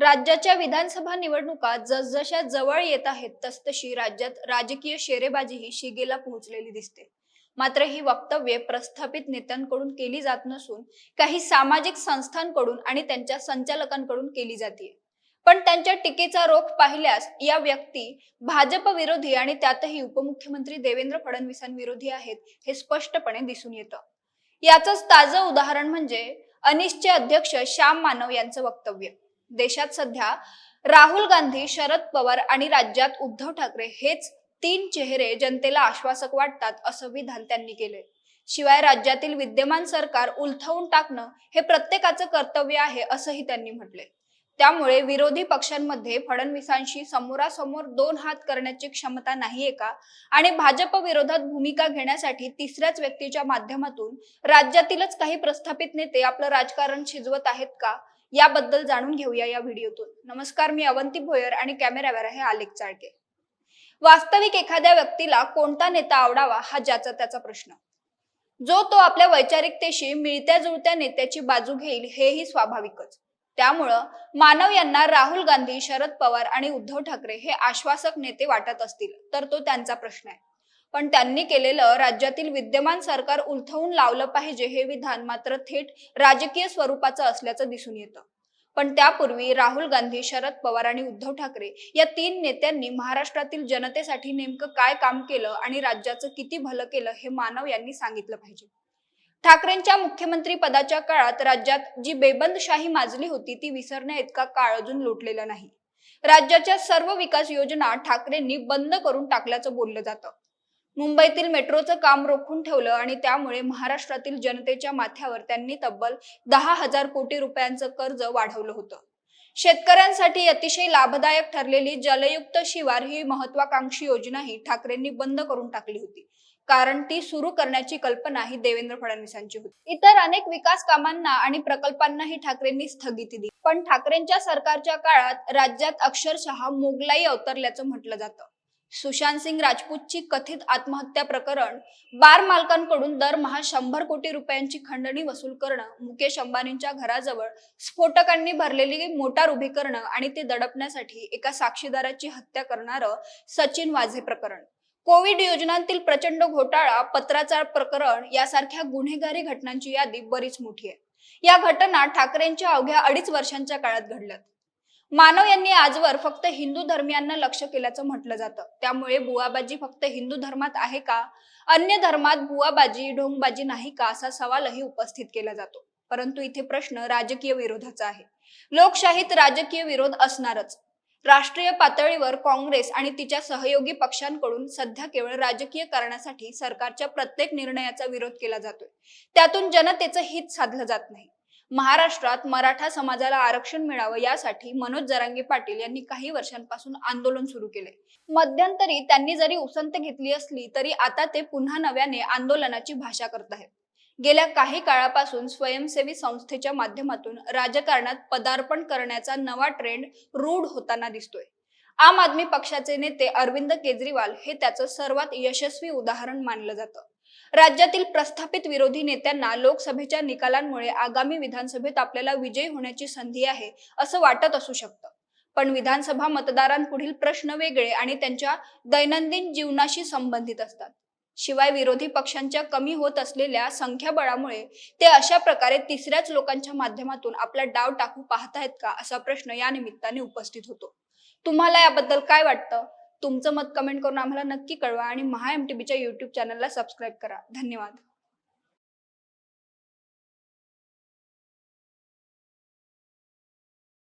राज्याच्या विधानसभा निवडणुका जसजशा जवळ येत आहेत तसतशी राज्यात राजकीय शेरेबाजी ही शिगेला पोहोचलेली दिसते. मात्र ही वक्तव्ये प्रस्थापित नेत्यांकडून केली जात नसून काही सामाजिक संस्थांकडून आणि त्यांच्या संचालकांकडून केली जाते पण त्यांच्या टीकेचा रोख पाहिल्यास या व्यक्ती भाजप विरोधी आणि त्यातही उपमुख्यमंत्री देवेंद्र फडणवीसांविरोधी आहेत हे स्पष्टपणे दिसून येतं. याचंच ताजं उदाहरण म्हणजे अनिसचे अध्यक्ष श्याम मानव यांचं वक्तव्य. देशात सध्या राहुल गांधी शरद पवार आणि राज्यात उद्धव ठाकरे हेच तीन चेहरे जनतेला आश्वासक वाटतात असं विधान त्यांनी केले शिवाय राज्यातील विद्यमान सरकार उलथवून टाकणं हे प्रत्येकाचं कर्तव्य आहे असंही त्यांनी म्हटले त्यामुळे विरोधी पक्षांमध्ये फडणवीसांशी समोरासमोर दोन हात करण्याची क्षमता नाहीये का आणि भाजप विरोधात भूमिका घेण्यासाठी तिसऱ्याच व्यक्तीच्या माध्यमातून राज्यातीलच काही प्रस्थापित नेते आपलं राजकारण शिजवत आहेत का? याबद्दल जाणून घेऊया या व्हिडिओतून. नमस्कार मी अवंती भोयर आणि कॅमेऱ्यावर आहे आलेख चाळके. वास्तविक एखाद्या व्यक्तीला कोणता नेता आवडावा हा ज्याचा त्याचा प्रश्न. जो तो आपल्या वैचारिकतेशी मिळत्या जुळत्या नेत्याची बाजू घेईल हेही स्वाभाविकच. त्यामुळं मानव यांना राहुल गांधी शरद पवार आणि उद्धव ठाकरे हे आश्वासक नेते वाटत असतील तर तो त्यांचा प्रश्न आहे. पण त्यांनी केलेलं राज्यातील विद्यमान सरकार उलथवून लावलं पाहिजे हे विधान मात्र थेट राजकीय स्वरूपाचं असल्याचं दिसून येतं. पण त्यापूर्वी राहुल गांधी शरद पवार आणि उद्धव ठाकरे या तीन नेत्यांनी महाराष्ट्रातील जनतेसाठी नेमकं काय काम केलं आणि राज्याचं किती भलं केलं हे मानव यांनी सांगितलं पाहिजे. ठाकरेंच्या मुख्यमंत्री पदाच्या काळात राज्यात जी बेबंदशाही माजली होती ती विसरण्या इतका काळ अजून लोटलेला नाही. राज्याच्या सर्व विकास योजना ठाकरेंनी बंद करून टाकल्याचं बोललं जातं. मुंबईतील मेट्रोचं काम रोखून ठेवलं आणि त्यामुळे महाराष्ट्रातील जनतेच्या माथ्यावर त्यांनी तब्बल दहा हजार कोटी रुपयांचं कर्ज वाढवलं होतं. शेतकऱ्यांसाठी अतिशय लाभदायक ठरलेली जलयुक्त शिवार ही महत्वाकांक्षी योजनाही ठाकरेंनी बंद करून टाकली होती. कारण ती सुरू करण्याची कल्पना ही देवेंद्र फडणवीसांची होती. इतर अनेक विकास कामांना आणि प्रकल्पांनाही ठाकरेंनी स्थगिती दिली. पण ठाकरेंच्या सरकारच्या काळात राज्यात अक्षरशः मोगलाई अवतरल्याचं म्हटलं जातं. सुशांत सिंग राजपूतची कथित आत्महत्या प्रकरण बार मालकांकडून दरमहा शंभर कोटी रुपयांची खंडणी वसूल करणं मुकेश अंबानींच्या घराजवळ स्फोटकांनी भरलेली मोटार उभी करणं आणि ते दडपण्यासाठी एका साक्षीदाराची हत्या करणारं सचिन वाझे प्रकरण. कोविड योजनांतील प्रचंड घोटाळा पत्राचार प्रकरण यासारख्या गुन्हेगारी घटनांची यादी बरीच मोठी आहे. या घटना ठाकरेंच्या अवघ्या अडीच वर्षांच्या काळात घडल्यात. मानव यांनी आजवर फक्त हिंदू धर्मियांना लक्ष केल्याचं म्हटलं जातं. त्यामुळे बुवाबाजी फक्त हिंदू धर्मात आहे का? अन्य धर्मात बुवाबाजी ढोंगबाजी नाही का? असा सवालही उपस्थित केला जातो. परंतु इथे प्रश्न राजकीय विरोधाचा आहे. लोकशाहीत राजकीय विरोध असणारच. राष्ट्रीय पातळीवर काँग्रेस आणि तिच्या सहयोगी पक्षांकडून सध्या केवळ राजकीय कारणासाठी सरकारच्या प्रत्येक निर्णयाचा विरोध केला जातोय. त्यातून जनतेचं हित साधलं जात नाही. महाराष्ट्रात मराठा समाजाला आरक्षण मिळावं यासाठी मनोज जरांगे पाटील यांनी काही वर्षांपासून आंदोलन सुरू केले मध्यंतरी त्यांनी जरी उसंत घेतली असली तरी आता ते पुन्हा नव्याने आंदोलनाची भाषा करत आहेत. गेल्या काही काळापासून स्वयंसेवी संस्थेच्या माध्यमातून राजकारणात पदार्पण करण्याचा नवा ट्रेंड रूढ होताना दिसतोय. आम आदमी पक्षाचे नेते अरविंद केजरीवाल हे त्याचं सर्वात यशस्वी उदाहरण मानलं जातं. राज्यातील प्रस्थापित विरोधी नेत्यांना लोकसभेच्या निकालांमुळे आगामी विधानसभेत आपल्याला विजयी होण्याची संधी आहे असं वाटत असू शकतं. पण विधानसभा मतदारांपुढील प्रश्न वेगळे आणि त्यांच्या दैनंदिन जीवनाशी संबंधित असतात. शिवाय विरोधी पक्षांच्या कमी होत असलेल्या संख्याबळामुळे ते अशा प्रकारे तिसऱ्याच लोकांच्या माध्यमातून आपला डाव टाकू पाहतायत का असा प्रश्न या निमित्ताने उपस्थित होतो. तुम्हाला याबद्दल काय वाटतं? तुमचं मत कमेंट करून आम्हाला नक्की कळवा आणि महा एम टी बीच्या युट्यूब चॅनलला सबस्क्राईब करा. धन्यवाद.